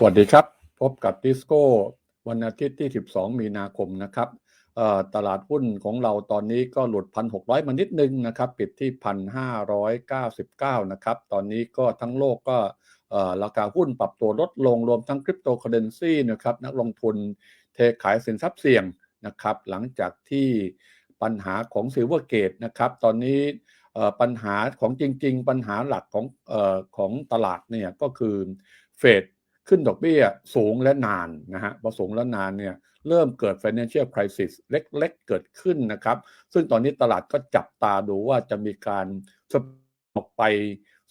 สวัสดีครับ พบกับดิสโก้วันอาทิตย์ที่ 12 มีนาคมนะครับตลาดหุ้นของเราตอนนี้ก็หลุด 1,600 มานิดนึงนะครับ ปิดที่ 1,599 นะครับ ตอนนี้ก็ทั้งโลกก็ราคาหุ้นปรับตัวลดลงรวมทั้งคริปโตเคอเรนซีนะครับ นักลงทุนเทขายสินทรัพย์เสี่ยงนะครับ หลังจากที่ปัญหาของซิลเวอร์เกตนะครับ ตอนนี้ปัญหาของจริง ๆ ปัญหาหลักของอของตลาดเนี่ยก็คือเฟด ขึ้นดอกเบี้ยสูงและนานนะฮะพอสูงและนานเนี่ยเริ่มเกิด financial crisis เล็กๆ เกิดขึ้นนะครับ ซึ่งตอนนี้ตลาดก็จับตาดูว่าจะมีการสออกไป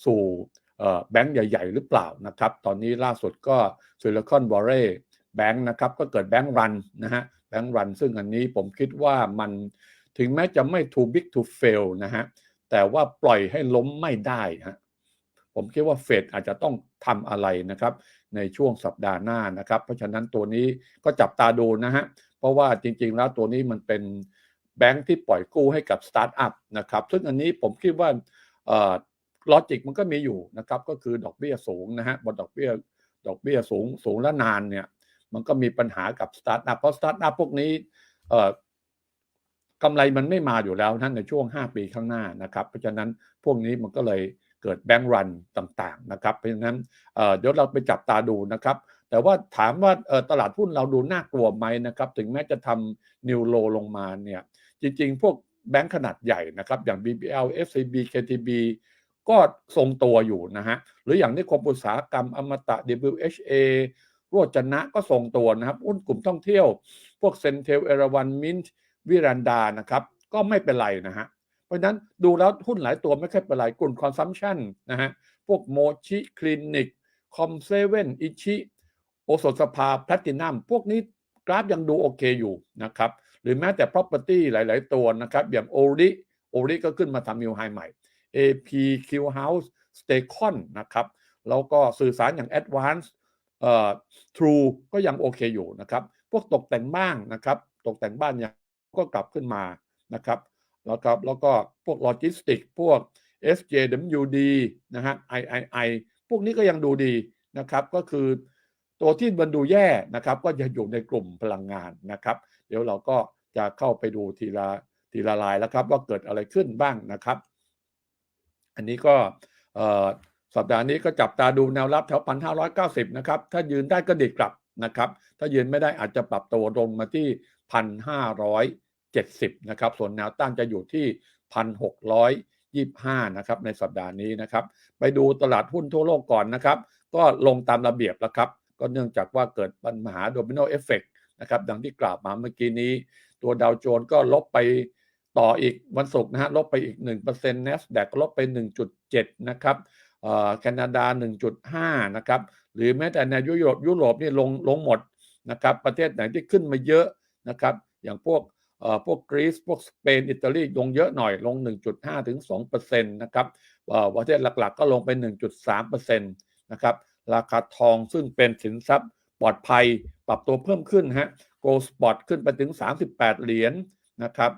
สู่แบงก์ใหญ่ ๆ หรือเปล่านะครับ ตอนนี้ล่าสุดก็ Silicon Valley Bank นะครับ ก็เกิดแบงก์รันนะฮะแบงก์รัน ซึ่งอันนี้ผมคิดว่ามันถึงแม้จะไม่ too big to fail นะฮะแต่ว่าปล่อยให้ล้มไม่ได้ฮะ ผมคิดว่าเฟดอาจจะต้องทำอะไรนะครับ ในช่วงสัปดาห์หน้านะครับ เพราะฉะนั้นตัวนี้ก็จับตาดูนะฮะ เพราะว่าจริง ๆ แล้วตัวนี้มันเป็นแบงค์ที่ปล่อยกู้ให้กับสตาร์ทอัพนะครับ ซึ่งอันนี้ผมคิดว่าลอจิกมันก็มีอยู่นะครับ ก็คือดอกเบี้ยสูงนะฮะบนดอกเบี้ยดอกเบี้ยสูงสูงและนานเนี่ย มันก็มีปัญหากับสตาร์ทอัพเพราะสตาร์ทอัพพวกนี้กำไรมันไม่มาอยู่แล้วนะในช่วง 5 ปีข้างหน้านะครับ เพราะฉะนั้นพวกนี้มันก็เลย เกิดแบงก์รันต่างๆนะครับเพราะฉะนั้นเดี๋ยวเราไปจับตาดูนะครับแต่ว่าถามว่าตลาดหุ้นเราดูน่ากลัวไหมนะครับถึงแม้จะทำนิวโลลงมาเนี่ยจริงๆ พวกแบงก์ขนาดใหญ่นะครับอย่าง BBL FCB KTB ก็ทรงตัวอยู่นะฮะหรืออย่างนิคมอุตสาหกรรมอมตะ WHA โรจนะก็ทรงตัวนะครับหุ้นกลุ่มท่องเที่ยว พวกเซนเทลเอราวันมินท์วิรันดานะครับก็ไม่เป็นไรนะฮะ เพราะนั้นดูแล้วหุ้นหลายตัวไม่ค่อยเป็นไรกลุ่มคอนซัมชันนะฮะพวกโมชิคลินิกคอมเซเว่นอิชิโอสถสภาแพลตินัมพวกนี้กราฟยังดูโอเคอยู่นะครับหรือแม้แต่ property หลาย ๆ ตัวนะครับ อย่างโอริโอริก็ขึ้นมาทำนิวไฮใหม่ AP Q House Stacon นะครับแล้วก็สื่อสารอย่าง Advance เอ่อ True ก็ยังโอเคอยู่นะครับ พวกตกแต่งบ้านนะครับ ตกแต่งบ้านยังก็กลับขึ้นมานะครับ แล้วก็แล้วก็พวกโลจิสติกพวก SJWD นะฮะ III พวกนี้ก็ยังดูดีนะครับ ก็คือตัวที่มันดูแย่นะครับ ก็จะอยู่ในกลุ่มพลังงานนะครับ เดี๋ยวเราก็จะเข้าไปดูทีละทีละลายแล้วครับ ว่าเกิดอะไรขึ้นบ้างนะครับ อันนี้ก็สัปดาห์นี้ก็จับตาดูแนวรับแถวพันห้าร้อยเก้าสิบนะครับ ถ้ายืนได้ก็ดีกลับนะครับ ถ้ายืนไม่ได้อาจจะปรับตัวลงมาที่พันห้าร้อย 70 นะครับ ส่วนแนวต้านจะอยู่ที่ 1,625 นะครับ ในสัปดาห์นี้นะครับ ไปดูตลาดหุ้นทั่วโลกก่อนนะครับ ก็ลงตามระเบียบแล้วครับ ก็เนื่องจากว่าเกิดปัญหาโดมิโนเอฟเฟกนะครับ ดังที่กล่าวมาเมื่อกี้นี้ ตัวดาวโจนส์ก็ลบไปต่ออีกวันศุกร์นะฮะลบไปอีก 1% NASDAQ ลบไป 1.7 นะครับแคนาดา 1.5 นะครับ หรือแม้แต่ในยุโรปยุโรปนี่ลงลงหมดนะครับ ประเทศไหนที่ขึ้นมาเยอะนะครับ อย่างพวก พวกกรีซพวกสเปน อิตาลีลงเยอะหน่อยลง 1.5ถึง2%นะครับประเทศหลักๆ ก็ลงไป 1.3%นะครับราคาทองซึ่งเป็นสินทรัพย์ปลอดภัยปรับตัวเพิ่มขึ้นฮะโกลสปอตขึ้นไปถึง 38 เหรียญนนะครับ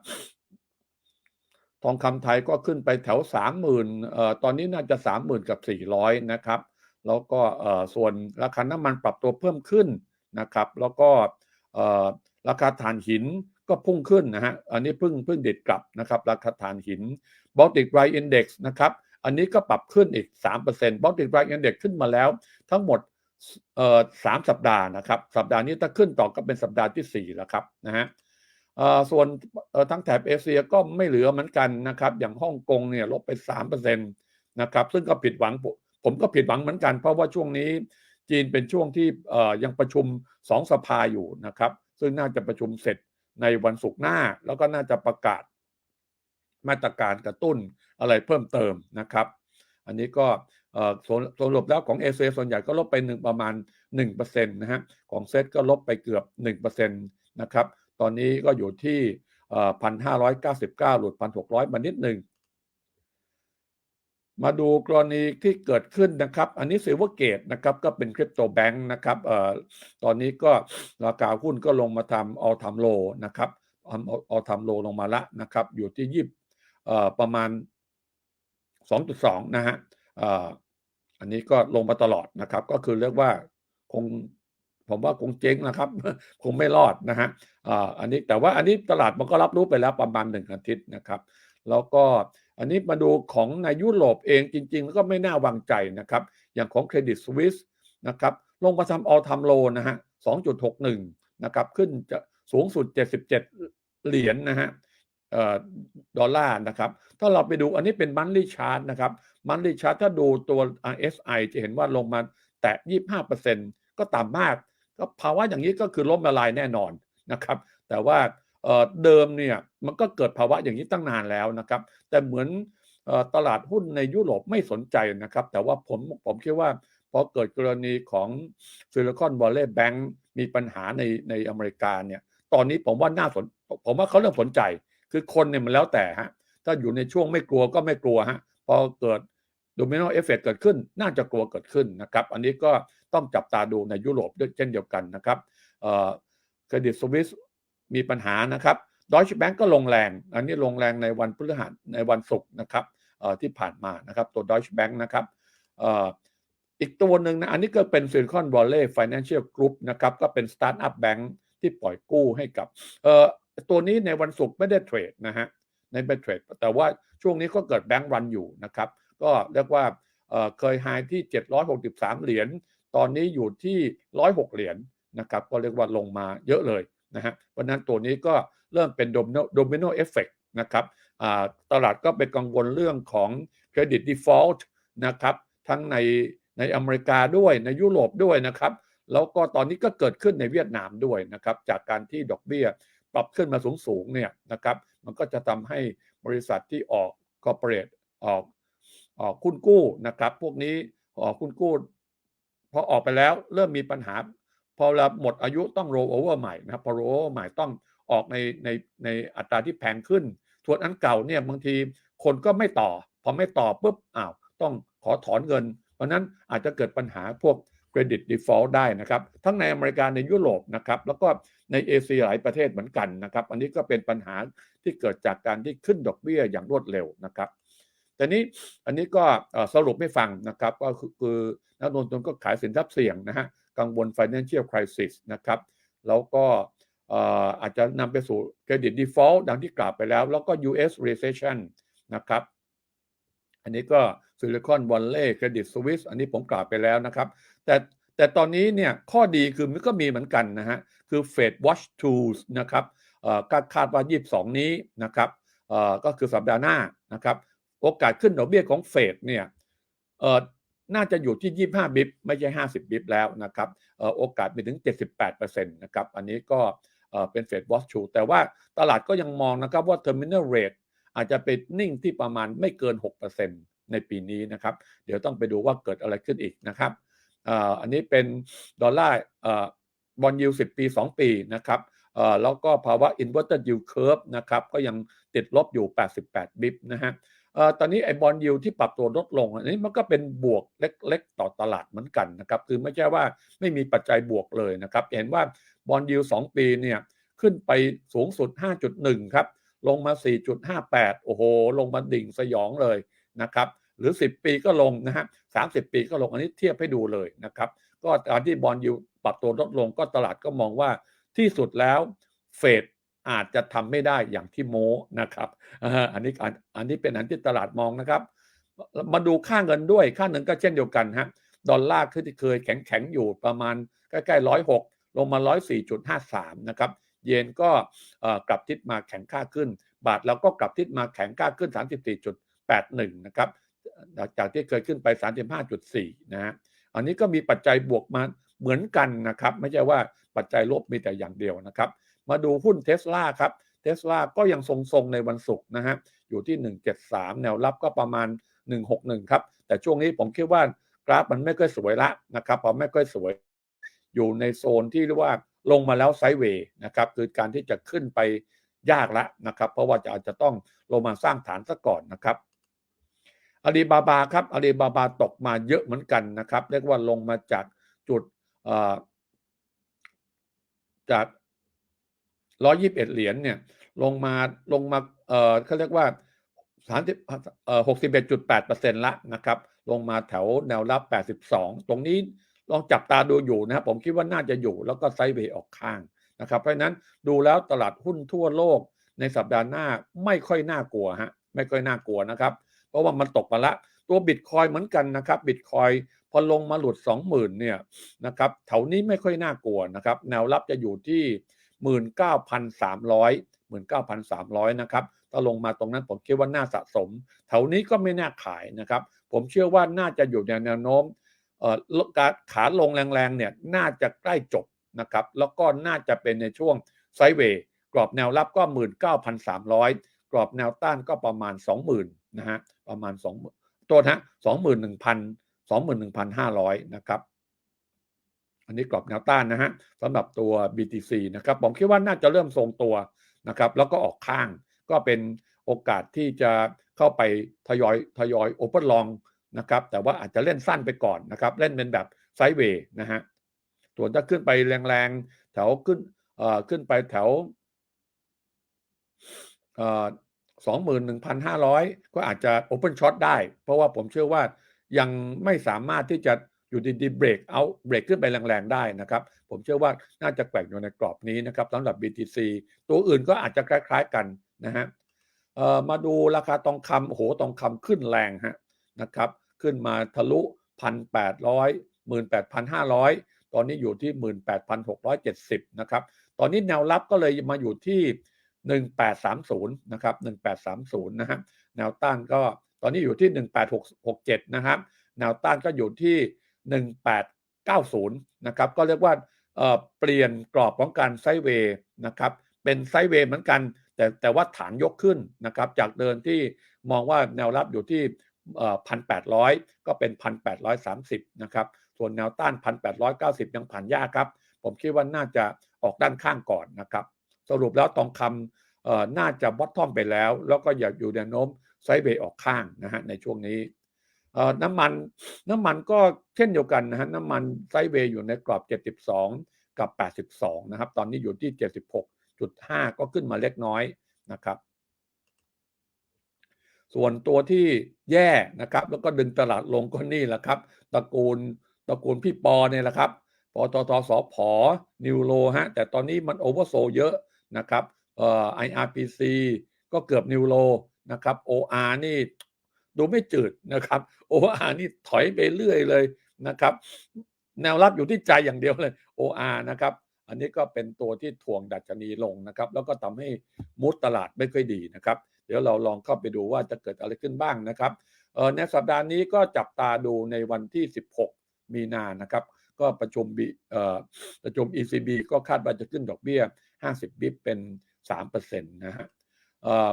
ทองคำไทยก็ขึ้นไปแถว 30,000เอ่อตอนนี้น่าจะ 30,000 กับ 400 นะครับ แล้วก็เอ่อส่วนราคาน้ำมันปรับตัวเพิ่มขึ้นนะครับ แล้วก็เอ่อราคาถ่านหิน ก็พุ่งขึ้นนะฮะ อันนี้เพิ่งเพิ่งเด็ดกลับนะครับราคาถ่านหิน Baltic Dry Index นะครับอันนี้ก็ปรับขึ้นอีก 3% Baltic Dry Index ขึ้นมาแล้ว ทั้งหมดเอ่อสามสัปดาห์นะครับ สัปดาห์นี้ถ้าขึ้นต่อก็เป็นสัปดาห์ที่ 4 แล้วครับนะฮะเอ่อส่วนเอ่อทั้งแถบเอเชียก็ไม่เหลือเหมือนกันนะครับ อย่างฮ่องกงเนี่ยลบไป3%นะครับ ซึ่งก็ผิดหวังผมก็ผิดหวังเหมือนกัน เพราะว่าช่วงนี้จีนเป็นช่วงที่เอ่อยังประชุม 2 สภาอยู่นะครับ ซึ่งน่าจะประชุมเสร็จ ในวันศุกร์หน้า แล้วก็น่าจะประกาศมาตรการกระตุ้นอะไรเพิ่มเติมนะครับ อันนี้ก็สรุปแล้วของเอเส่วนใหญ่ก็ลบไปหนึ่งประมาณ1%นะฮะของเซตก็ลบไปเกือบ1%นะครับ ตอนนี้ก็อยู่ที่พันห้าร้อยเก้าสิบเก้าหลุดพันหกร้อยมานิดหนึ่ง มาดูกรณีที่เกิดขึ้นนะครับ อันนี้ซิลเวอร์เกตนะครับก็เป็นคริปโตแบงค์นะครับเอ่อตอนนี้ก็ราคาหุ้นก็ลงมาทำเอาทำโลนะครับเอาทำโลลงมาละนะครับ อยู่ที่ยี่เอ่อประมาณ 2.2 นะฮะเอ่ออันนี้ก็ลงมาตลอดนะครับ ก็คือเรียกว่าคงผมว่าคงเจ๊งนะครับ คงไม่รอดนะฮะอ่าอันนี้แต่ว่าอันนี้ตลาดมันก็รับรู้ไปแล้วประมาณหนึ่งอาทิตย์นะครับ แล้วก็ อันนี้มาดูของในยุโรปเองจริง ๆ แล้วก็ไม่น่าวางใจนะครับ อย่างของเครดิตสวิสนะครับลงมาทำออทำโลนะฮะ 2.61 นะครับ ขึ้นจะสูงสุด 77 เหรียญนนะฮะดอลลาร์นะครับ ถ้าเราไปดูอันนี้เป็นมันลี่ชาร์ตนะครับมันลี่ชาร์ตถ้าดูตัว RSI จะเห็นว่าลงมาแตะ 25%ก็ต่ำมาก ก็ภาวะอย่างนี้ก็คือล้มละลายแน่นอนนะครับ แต่ว่า เดิมเนี่ยมันก็เกิดภาวะอย่างนี้ตั้งนานแล้วนะครับ แต่เหมือนตลาดหุ้นในยุโรปไม่สนใจนะครับ แต่ว่าผมผมคิดว่าพอเกิดกรณีของซิลิคอนวอลเลย์แบงก์มีปัญหาในในอเมริกาเนี่ยตอนนี้ผมว่าน่าสนผมว่าเขาเริ่มสนใจ คือคนเนี่ยมันแล้วแต่ฮะถ้าอยู่ในช่วงไม่กลัวก็ไม่กลัวฮะพอเกิดโดมิโนเอฟเฟกเกิดขึ้น น่าจะกลัวเกิดขึ้นนะครับ อันนี้ก็ต้องจับตาดูในยุโรปด้วยเช่นเดียวกันนะครับเครดิตสวิส มีปัญหานะครับดอยช์แบงก์ก็ลงแรง อันนี้ลงแรงในวันพฤหัสในวันศุกร์นะครับที่ผ่านมานะครับตัวดอยช์แบงก์นะครับอีกตัวหนึ่งนะอันนี้ก็เป็น Silicon Valley Financial Group นะครับก็เป็นสตาร์ทอัพแบงก์ที่ปล่อยกู้ให้กับตัวนี้ในวันศุกร์ไม่ได้เทรดนะฮะในไม่เทรดแต่ว่าช่วงนี้ก็เกิดแบงก์รันอยู่นะครับก็เรียกว่าเอ่อเคยไฮที่ 763 เหรียญ ตอนนี้อยู่ที่ 106 เหรียญนะครับก็เรียกว่าลงมาเยอะเลย นะฮะเพราะนั้นตัวนี้ก็เริ่มเป็นโดมิโนโดมิโนเอฟเฟกนะครับตลาดก็ไปกังวลเรื่องของเครดิต default นะครับทั้งในในอเมริกาด้วยในยุโรปด้วยนะครับ แล้วก็ตอนนี้ก็เกิดขึ้นในเวียดนามด้วยนะครับ จากการที่ดอกเบี้ยปรับขึ้นมาสูงๆเนี่ยนะครับ มันก็จะทำให้บริษัทที่ออกคอร์เปอเรทออกออกคุณกู้นะครับ พวกนี้ออกคุณกู้พอออกไปแล้วเริ่มมีปัญหา พอเราหมดอายุต้องโรเวอร์ใหม่นะครับพอโรเวอร์ใหม่ต้องออกในในในอัตราที่แพงขึ้นส่วนอันเก่าเนี่ยบางทีคนก็ไม่ต่อ พอไม่ต่อปุ๊บอ้าวต้องขอถอนเงิน เพราะนั้นอาจจะเกิดปัญหาพวกเครดิต default ได้นะครับ ทั้งในอเมริกาในยุโรปนะครับแล้วก็ในเอเชียหลายประเทศเหมือนกันนะครับ อันนี้ก็เป็นปัญหาที่เกิดจากการที่ขึ้นดอกเบี้ยอย่างรวดเร็วนะครับ แต่นี้อันนี้ก็สรุปไม่ฟังนะครับ ก็คือนักลงทุนก็ขายสินทรัพย์เสี่ยงนะฮะกังวล financial crisis นะครับ แล้วก็อาจจะนำไปสู่เครดิต default ดังที่กล่าวไปแล้ว แล้วก็ US recession นะครับ อันนี้ก็ซิลิคอนวอลเล่เครดิตสวิสอันนี้ผมกล่าวไปแล้วนะครับ แต่แต่ตอนนี้เนี่ยข้อดีคือมันก็มีเหมือนกันนะฮะ คือ Fed Watch Tools นะครับก็คาดว่า 22 นี้นะครับก็คือสัปดาห์หน้านะครับ โอกาสขึ้นดอกเบี้ยของเฟดเนี่ยน่าจะอยู่ที่ 25 บิปไม่ใช่ 50 บิปแล้วนะครับโอกาสมีถึง 78%นะครับ อันนี้ก็เป็นเฟดวอชชูแต่ว่าตลาดก็ยังมองนะครับว่า terminal rate อาจจะไปนิ่งที่ประมาณไม่เกิน 6%ในปีนี้นะครับ เดี๋ยวต้องไปดูว่าเกิดอะไรขึ้นอีกนะครับอันนี้เป็นดอลลาร์บอลยู10ปี 2 ปีนะครับแล้วก็ภาวะ inverted yield curve นะครับ ก็ยังติดลบอยู่ 88 บิปนะฮะ ตอนนี้ไอ้บอลยูที่ปรับตัวลดลงอันนี้มันก็เป็นบวกเล็กๆ ต่อตลาดเหมือนกันนะครับ คือไม่ใช่ว่าไม่มีปัจจัยบวกเลยนะครับ เห็นว่าบอลยู2ปีเนี่ยขึ้นไปสูงสุด 5.1 ครับ ลงมา 4.58 โอ้โห ลงมาดิ่งสยองเลยนะครับ หรือ 10 ปีก็ลงนะฮะ30 ปีก็ลง อันนี้เทียบให้ดูเลยนะครับ ก็การที่บอลยูปรับตัวลดลงก็ตลาดก็มองว่าที่สุดแล้วเฟด อาจจะทำไม่ได้อย่างที่โมนะครับอันนี้อันนี้เป็นอันที่ตลาดมองนะครับ มาดูค่าเงินด้วยค่าเงินก็เช่นเดียวกันฮะดอลลาร์ที่เคยแข็งแข็งอยู่ประมาณใกล้ๆร้อยหกลงมา104.53นะครับเยนก็กลับทิศมาแข็งค่าขึ้น บาทเราก็กลับทิศมาแข็งค่าขึ้น 34.81 นะครับจากที่เคยขึ้นไป 35.4 นะฮะอันนี้ก็มีปัจจัยบวกมาเหมือนกันนะครับ ไม่ใช่ว่าปัจจัยลบมีแต่อย่างเดียวนะครับ มาดูหุ้นเทสลาครับเทสลาก็ยังทรงๆในวันศุกร์นะฮะอยู่ที่ 173 แนวรับก็ประมาณ 161 ครับ แต่ช่วงนี้ผมคิดว่ากราฟมันไม่ค่อยสวยละนะครับพอไม่ค่อยสวยอยู่ในโซนที่เรียกว่าลงมาแล้วไซด์เวย์นะครับคือการที่จะขึ้นไปยากละนะครับ เพราะว่าจะอาจจะต้องลงมาสร้างฐานซะก่อนนะครับอาลีบาบาครับอาลีบาบาตกมาเยอะเหมือนกันนะครับ เรียกว่าลงมาจากจุดจาก ร้อยยิบเอ็ดเหรียญเนี่ยลงมาลงมาเออเขาเรียกว่าสามสิบเอ่อหกสิบเอ็ดจุดแปดเปอร์เซ็นต์ละนะครับ ลงมาแถวแนวรับแปดสิบสองตรงนี้ลองจับตาดูอยู่นะครับ ผมคิดว่าน่าจะอยู่แล้วก็ไซด์เวย์ออกข้างนะครับ เพราะนั้นดูแล้วตลาดหุ้นทั่วโลกในสัปดาห์หน้าไม่ค่อยน่ากลัวฮะไม่ค่อยน่ากลัวนะครับ เพราะว่ามันตกมาละ ตัวบิตคอยเหมือนกันนะครับบิตคอยพอลงมาหลุด 20,000เนี่ยนะครับแถวนี้ไม่ค่อยน่ากลัวนะครับ แนวรับจะอยู่ที่ 19,300 19,300 นะครับ ถ้าลงมาตรงนั้นผมคิดว่าน่าสะสม แถวนี้ก็ไม่น่าขายนะครับ ผมเชื่อว่าน่าจะอยู่ในแนวโน้มเอ่อการขาลงแรงๆเนี่ยน่าจะใกล้จบนะครับ แล้วก็น่าจะเป็นในช่วงไซเวย์กรอบแนวรับก็ 19,300 กรอบแนวต้านก็ประมาณ 20,000นะฮะประมาณ2ตัวฮะ21,000 21,500 นะครับ อันนี้กรอบแนวต้านนะฮะสำหรับตัว BTC นะครับผมคิดว่าน่าจะเริ่มทรงตัวนะครับแล้วก็ออกข้างก็เป็นโอกาสที่จะเข้าไปทยอยทยอยโอเปนลองนะครับแต่ว่าอาจจะเล่นสั้นไปก่อนนะครับเล่นเป็นแบบไซด์เวย์นะฮะส่วนถ้าขึ้นไปแรงๆ แถวขึ้นเอ่อขึ้นไปแถวเอ่อสองหมื่นหนึ่งพันห้าร้อยก็อาจจะโอเปนช็อตได้ เพราะว่าผมเชื่อว่ายังไม่สามารถที่จะ อยู่ดีๆเบรกเอาเบรกขึ้นไปแรงๆได้นะครับ ผมเชื่อว่าน่าจะแกว่งอยู่ในกรอบนี้นะครับสำหรับ BTC ตัวอื่นก็อาจจะคล้าย ๆกันนะฮะมาดูราคาทองคำโอ้โหทองคำขึ้นแรงฮะนะครับขึ้นมาทะลุพันแปดร้อยหมื่นแปดพันห้าร้อยตอนนี้อยู่ที่หมื่นแปดพันหกร้อยเจ็ดสิบนะครับตอนนี้แนวรับก็เลยมาอยู่ที่หนึ่งแปดสามศูนย์นะครับหนึ่งแปดสามศูนย์นะฮะแนวต้านก็ตอนนี้อยู่ที่หนึ่งแปดหกหกเจ็ดนะครับแนวต้านก็อยู่ที่ 1890 นะครับ ก็เรียกว่าเปลี่ยนกรอบของการไซเวย์นะครับ เป็นไซเวย์เหมือนกัน แต่แต่ว่าฐานยกขึ้นนะครับ จากเดินที่มองว่าแนวรับอยู่ที่พันแปดร้อยก็เป็นพันแปดร้อยสามสิบนะครับ ส่วนแนวต้านพันแปดร้อยเก้าสิบยังผ่านยากครับ ผมคิดว่าน่าจะออกด้านข้างก่อนนะครับ สรุปแล้วทองคำน่าจะบอททอมไปแล้ว แล้วก็อย่าอยู่แนวโน้มไซด์เวย์ออกข้างนะฮะในช่วงนี้ น้ำมันน้ำมันก็เช่นเดียวกันนะฮะน้ำมันไซเวย์อยู่ในกรอบ 72 กับ 82 นะครับ ตอนนี้อยู่ที่ 76.5 ก็ขึ้นมาเล็กน้อยนะครับ ส่วนตัวที่แย่นะครับ แล้วก็ดึงตลาดลงก็นี่แหละครับตระกูลตระกูลพี่ปอเนี่ยแหละครับปตทสพนิวโรฮะแต่ตอนนี้มันโอเวอร์โซเยอะนะครับเอ่อ IRPC ก็เกือบนิวโรนะครับ OR นี่ ดูไม่จืดนะครับโออาร์นี่ถอยไปเรื่อยเลยนะครับ แนวรับอยู่ที่ใจอย่างเดียวเลยโออาร์นะครับ อันนี้ก็เป็นตัวที่ถ่วงดัชนีลงนะครับ แล้วก็ทำให้มุดตลาดไม่ค่อยดีนะครับ เดี๋ยวเราลองเข้าไปดูว่าจะเกิดอะไรขึ้นบ้างนะครับในสัปดาห์นี้ก็จับตาดูในวันที่ 16 มีนานะครับ ก็ประชุมบีประชุม ECB ก็คาดว่าจะขึ้นดอกเบี้ย 50 บิปเป็น3%นะฮะ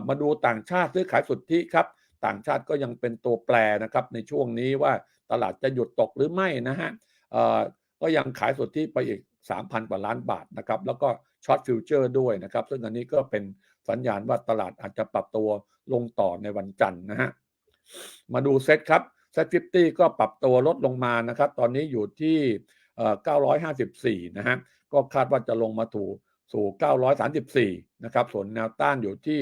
มาดูต่างชาติซื้อขายสุทธิครับ ต่างชาติก็ยังเป็นตัวแปรนะครับในช่วงนี้ว่าตลาดจะหยุดตกหรือไม่นะฮะก็ยังขายสุดทธิไปอีก 3,000 กว่าล้านบาทนะครับแล้วก็ช็อตฟิวเจอร์ด้วยนะครับ ซึ่งอันนี้ก็เป็นสัญญาณว่าตลาดอาจจะปรับตัวลงต่อในวันจันทร์นะฮะมาดูเซ็ตครับเซ็ตฟิก็ปรับตัวลดลงมานะครับ ตอนนี้อยู่ที่954 นะฮะ ก็คาดว่าจะลงมาถูสู่ 934 นะครับ ส่วนแนวต้านอยู่ที่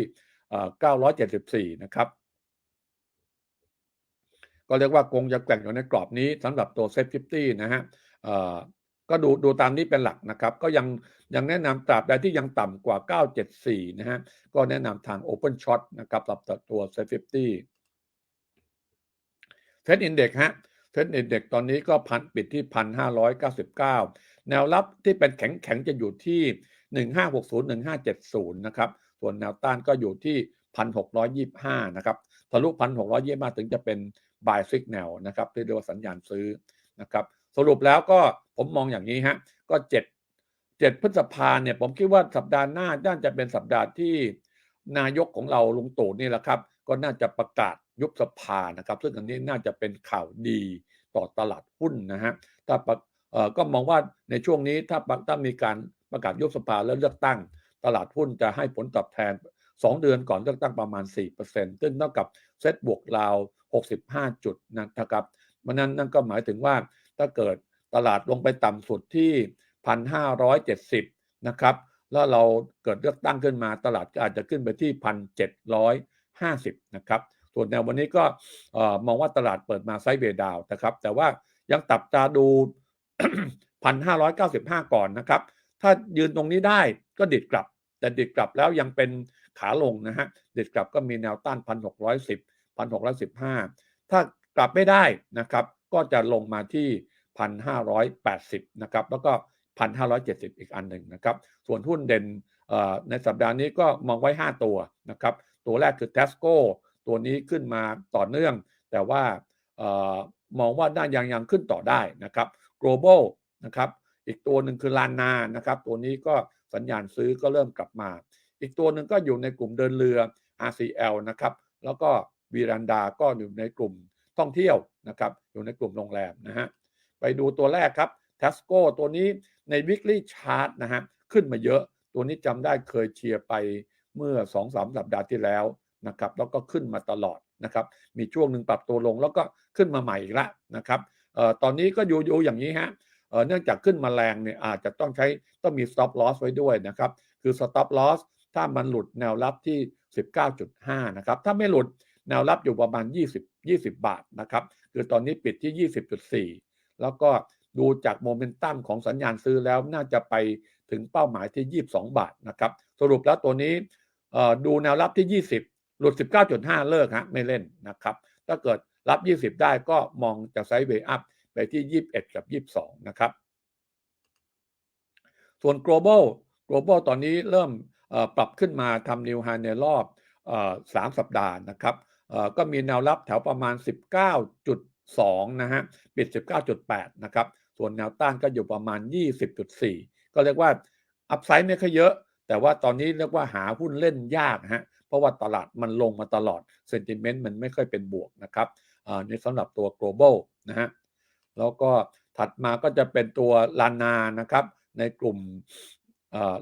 974 นะครับ ก็เรียกว่าคงจะแกว่งอยู่ในกรอบนี้สำหรับตัวเซ็ตฟิฟตี้นะฮะก็ดูดูตามนี้เป็นหลักนะครับ ก็ยังยังแนะนำตราบใดที่ยังต่ำกว่า 974 นะฮะ ก็แนะนำทาง Open Shot นะครับสำหรับตัวเซ็ตฟิฟตี้เซ็ตอินเด็กฮะเซ็ตอินเด็กตอนนี้ก็พันปิดที่ 1,599 แนวรับที่เป็นแข็งแข็งจะอยู่ที่ 1560 1570 นะครับ ส่วนแนวต้านก็อยู่ที่ 1,625 นะครับ ทะลุ1,625ถึงจะเป็น buy signal นะครับที่เรียกว่าสัญญาณซื้อนะครับสรุปแล้วก็ผมมองอย่างนี้ฮะก็7 7พฤษภาเนี่ยผมคิดว่าสัปดาห์หน้าน่าจะเป็นสัปดาห์ที่นายกของเราลุงตู่นี่แหละครับ ก็น่าจะประกาศยุบสภานะครับ ซึ่งอันนี้น่าจะเป็นข่าวดีต่อตลาดหุ้นนะฮะถ้าก็มองว่าในช่วงนี้ถ้าถ้ามีการประกาศยุบสภาแล้วเลือกตั้ง ตลาดหุ้นจะให้ผลตอบแทน 2 เดือนก่อนเลือกตั้งประมาณ 4%ซึ่งเท่ากับเซตบวกราว 65 จุดนะครับมันนั้นนั่นก็หมายถึงว่าถ้าเกิดตลาดลงไปต่ำสุดที่ 1,570 นะครับ แล้วเราเกิดเลือกตั้งขึ้นมาตลาดก็อาจจะขึ้นไปที่ 1,750 นะครับ ส่วนแนววันนี้ก็มองว่าตลาดเปิดมาไซด์เวดาวนะครับ แต่ว่ายังตับตาดูพันห้าร้อยเก้าสิบห้าก่อนนะครับ ถ้ายืนตรงนี้ได้ก็ดิดกลับ แต่ดิดกลับแล้วยังเป็น ขาลงนะฮะเดิดกลับก็มีแนวต้านพันหกร้อยสิบพันหกร้อยสิบห้าถ้ากลับไม่ได้นะครับก็จะลงมาที่พันห้าร้อยแปดสิบนะครับแล้วก็พันห้าร้อยเจ็ดสิบอีกอันหนึ่งนะครับส่วนหุ้นเด่นในสัปดาห์นี้ก็มองไว้ 5 ตัวนะครับตัวแรกคือ Tesco ตัวนี้ขึ้นมาต่อเนื่อง แต่ว่ามองว่าด้านยังยังขึ้นต่อได้นะครับ global นะครับอีกตัวหนึ่งคือลานานะครับตัวนี้ก็สัญญาณซื้อก็เริ่มกลับมา อีกตัวหนึ่งก็อยู่ในกลุ่มเดินเรือ RCL นะครับ แล้วก็วีรันดาก็อยู่ในกลุ่มท่องเที่ยวนะครับ อยู่ในกลุ่มโรงแรมนะฮะ ไปดูตัวแรกครับ Tesco ตัวนี้ใน weekly chart นะฮะ ขึ้นมาเยอะ ตัวนี้จำได้เคยเชียร์ไปเมื่อ 2-3สสัปดาห์ที่แล้วนะครับ แล้วก็ขึ้นมาตลอดนะครับ มีช่วงหนึ่งปรับตัวลงแล้วก็ขึ้นมาใหม่อีกแล้วนะครับออตอนนี้ก็อยู่อยู่อย่างนี้ฮะเเนื่องจากขึ้นมาแรงเนี่ยอาจจะต้องใช้ต้องมี stop loss ไว้ด้วยนะครับ คือ stop loss ถ้ามันหลุดแนวรับที่ 19.5 นะครับ ถ้าไม่หลุดแนวรับอยู่ประมาณ 20 20 บาทนะครับ คือตอนนี้ปิดที่ 20.4 แล้วก็ดูจากโมเมนตัมของสัญญาณซื้อแล้วน่าจะไปถึงเป้าหมายที่ 22 บาทนะครับ สรุปแล้วตัวนี้ดูแนวรับที่ 20 หลุด 19.5 เลิกฮะไม่เล่นนะครับ ถ้าเกิดรับ 20 ได้ก็มองจะไซด์เวย์อัพไปที่ 21 กับ 22 นะครับ ส่วน global global ตอนนี้เริ่ม ปรับขึ้นมาทำนิวไฮในรอบ3สัปดาห์นะครับก็มีแนวรับแถวประมาณ 19.2 นะฮะ ปิด 19.8 นะครับ ส่วนแนวต้านก็อยู่ประมาณ 20.4 ก็เรียกว่า อัพไซด์ไม่ค่อยเยอะ แต่ว่าตอนนี้เรียกว่าหาหุ้นเล่นยากฮะ เพราะว่าตลาดมันลงมาตลอด เซนติเมนต์มันไม่ค่อยเป็นบวกนะครับในสำหรับตัว global นะฮะ แล้วก็ถัดมาก็จะเป็นตัวลานานะครับ ในกลุ่ม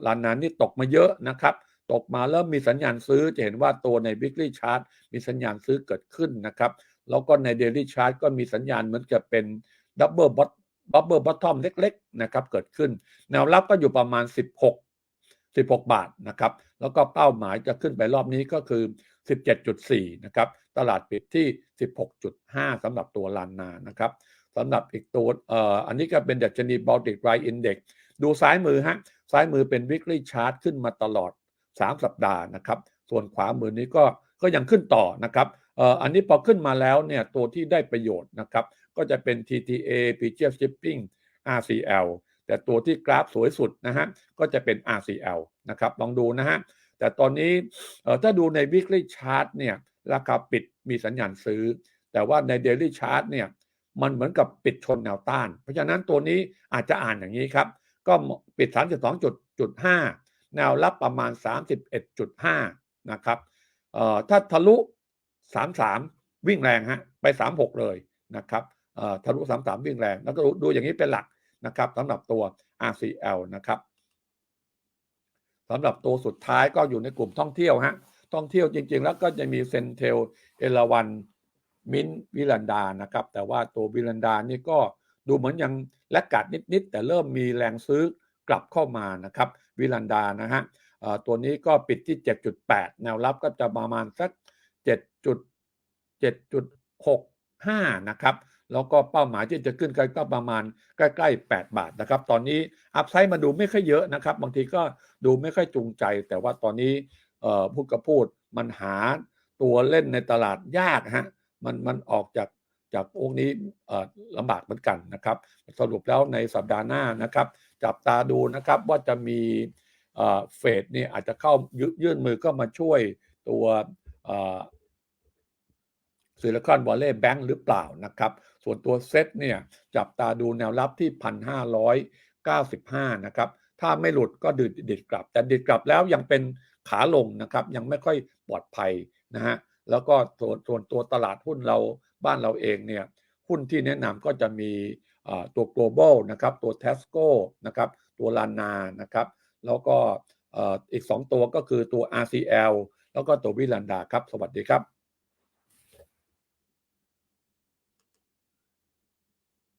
ลานานี่ตกมาเยอะนะครับ ตกมาเริ่มมีสัญญาณซื้อจะเห็นว่าตัวใน weekly chart มีสัญญาณซื้อเกิดขึ้นนะครับ แล้วก็ใน daily chart ก็มีสัญญาณเหมือนกับเป็น double bot double bottom เล็กๆนะครับเกิดขึ้น แนวรับก็อยู่ประมาณ 16 16 บาทนะครับแล้วก็เป้าหมายจะขึ้นไปรอบนี้ก็คือ 17.4นะครับตลาดปิดที่ 16.5สำหรับตัวลานนานะครับสำหรับอีกตัวเอ่ออันนี้ก็เป็นดัชนี Baltic Dry Index ดูซ้ายมือฮะซ้ายมือเป็น weekly chart ขึ้นมาตลอด 3 สัปดาห์นะครับ ส่วนขวามือนี้ก็ก็ยังขึ้นต่อนะครับเอ่ออันนี้พอขึ้นมาแล้วเนี่ยตัวที่ได้ประโยชน์นะครับก็จะเป็น TTA p g f Shipping RCL แต่ตัวที่กราฟสวยสุดนะฮะก็จะเป็น RCL นะครับลองดูนะฮะแต่ตอนนี้เอ่อถ้าดูใน weekly chart เนี่ยราคาปิดมีสัญญาณซื้อ แต่ว่าใน daily chart เนี่ยมันเหมือนกับปิดชนแนวต้าน เพราะฉะนั้นตัวนี้อาจจะอ่านอย่างนี้ครับ ก็ปิด 32.5 แนวรับประมาณ 31.5 นะครับเอ่อถ้าทะลุ 33 วิ่งแรงฮะไป 36 เลยนะครับเอ่อทะลุ 33 วิ่งแรง แล้วก็ดูอย่างนี้เป็นหลักนะครับสำหรับตัว RCL นะครับสำหรับตัวสุดท้ายก็อยู่ในกลุ่มท่องเที่ยวฮะท่องเที่ยวจริง ๆ แล้วก็จะมีเซนเทลเอราวันมินวิลันดานะครับ แต่ว่าตัววิลันดานี่ก็ ดูเหมือนยังและกัดนิด ๆ แต่เริ่มมีแรงซื้อกลับเข้ามานะครับ วิลันดานะฮะตัวนี้ก็ปิดที่ 7.8 แนวรับก็จะประมาณสัก 7.7.65 นะครับ แล้วก็เป้าหมายที่จะขึ้นก็ประมาณใกล้ ๆ 8 บาทนะครับ ตอนนี้อัพไซด์มาดูไม่ค่อยเยอะนะครับ บางทีก็ดูไม่ค่อยจูงใจ แต่ว่าตอนนี้พูดกับพูดมันหาตัวเล่นในตลาดยากฮะมันมันออกจาก จากองค์นี้ลำบากเหมือนกันนะครับ สรุปแล้วในสัปดาห์หน้านะครับ จับตาดูนะครับว่าจะมีเฟดนี่อาจจะเข้ายื่นมือก็มาช่วยตัวซิลิคอนวอลเล่แบงค์หรือเปล่านะครับ ส่วนตัวเซ็ตเนี่ยจับตาดูแนวรับที่ 1,595 นะครับ ถ้าไม่หลุดก็ดิดดิดกลับ แต่ดิดกลับแล้วยังเป็นขาลงนะครับ ยังไม่ค่อยปลอดภัยนะฮะ แล้วก็ส่วนส่วนตัวตลาดหุ้นเราบ้านเราเองเนี่ยหุ้นที่แนะนำก็จะมีตัว global นะครับตัว Tesco นะครับตัวลานานะครับแล้วก็อีก 2 ตัวก็คือตัว RCL แล้วก็ตัววิลันดาครับ สวัสดีครับ